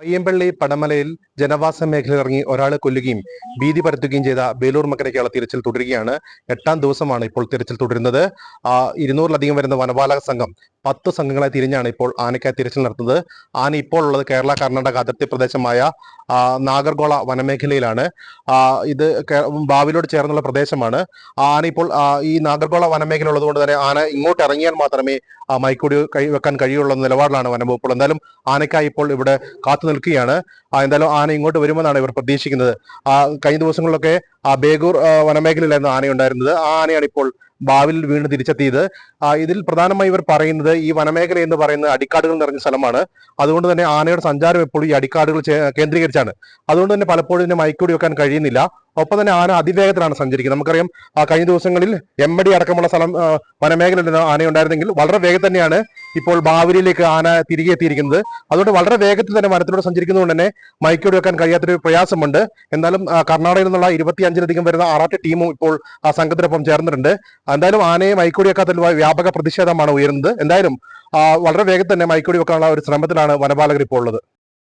പയ്യമ്പള്ളി പടമലയിൽ ജനവാസ മേഖലയിൽ ഇറങ്ങി ഒരാളെ കൊല്ലുകയും ഭീതി പരത്തുകയും ചെയ്ത ബേലൂർ മക്കരയ്ക്കുള്ള തിരച്ചിൽ തുടരുകയാണ്. എട്ടാം ദിവസമാണ് ഇപ്പോൾ തിരച്ചിൽ തുടരുന്നത്. ഇരുന്നൂറിലധികം വരുന്ന വനപാലക സംഘം പത്ത് സംഘങ്ങളെ തിരിഞ്ഞാണ് ഇപ്പോൾ ആനയ്ക്കായി തിരച്ചിൽ നടത്തുന്നത്. ആന ഇപ്പോൾ ഉള്ളത് കേരള കർണാടക അതിർത്തി പ്രദേശമായ നാഗർഗോള വനമേഖലയിലാണ്. ഇത് ബാവിലോട് ചേർന്നുള്ള പ്രദേശമാണ്. ആന ഇപ്പോൾ ഈ നാഗർഗോള വനമേഖല ഉള്ളതുകൊണ്ട് തന്നെ ആന ഇങ്ങോട്ട് ഇറങ്ങിയാൽ മാത്രമേ മൈക്കൂടി വെക്കാൻ കഴിയുള്ളൂ എന്ന നിലപാടിലാണ് വനംവകുപ്പ്. എന്തായാലും ആനയ്ക്കായി ഇപ്പോൾ ഇവിടെ കാത്തു നിൽക്കുകയാണ്. എന്തായാലും ആന ഇങ്ങോട്ട് വരുമെന്നാണ് ഇവർ പ്രതീക്ഷിക്കുന്നത്. കഴിഞ്ഞ ദിവസങ്ങളിലൊക്കെ ബേഗൂർ വനമേഖലയിലായിരുന്നു ആനയുണ്ടായിരുന്നത്. ആ ആനയാണ് ഇപ്പോൾ ബാവിൽ വീണ് തിരിച്ചെത്തിയത്. ഇതിൽ പ്രധാനമായി ഇവർ പറയുന്നത് ഈ വനമേഖല എന്ന് പറയുന്ന അടിക്കാടുകൾ നിറഞ്ഞ സ്ഥലമാണ്. അതുകൊണ്ട് തന്നെ ആനയുടെ സഞ്ചാരം എപ്പോഴും ഈ അടിക്കാടുകൾ കേന്ദ്രീകരിച്ചാണ്. അതുകൊണ്ട് തന്നെ പലപ്പോഴും ഇതിനെ മയക്കൂടി വെക്കാൻ കഴിയുന്നില്ല. ഒപ്പം തന്നെ ആന അതിവേഗത്തിലാണ് സഞ്ചരിക്കുന്നത്. നമുക്കറിയാം കഴിഞ്ഞ ദിവസങ്ങളിൽ എമ്മടി അടക്കമുള്ള സ്ഥലം വനമേഖല ആന ഉണ്ടായിരുന്നെങ്കിൽ വളരെ വേഗം തന്നെയാണ് ഇപ്പോൾ ബാവരിയിലേക്ക് ആന തിരികെ എത്തിയിരിക്കുന്നത്. അതുകൊണ്ട് വളരെ വേഗത്തിൽ തന്നെ വനത്തിലൂടെ സഞ്ചരിക്കുന്നതുകൊണ്ട് തന്നെ മൈക്കോട് വെക്കാൻ കഴിയാത്തൊരു പ്രയാസമുണ്ട്. എന്നാലും കർണാടകയിൽ നിന്നുള്ള ഇരുപത്തി അഞ്ചിലധികം വരുന്ന ആറാട്ട് ടീമും ഇപ്പോൾ ആ സംഘത്തിനൊപ്പം ചേർന്നിട്ടുണ്ട്. എന്തായാലും ആനയെ മൈക്കൂടി വെക്കാത്തതിൽ വ്യാപക പ്രതിഷേധമാണ് ഉയരുന്നത്. എന്തായാലും വളരെ വേഗത്തിൽ തന്നെ മൈക്കൂടി വെക്കാനുള്ള ഒരു ശ്രമത്തിലാണ് വനപാലകർ ഇപ്പോൾ ഉള്ളത്.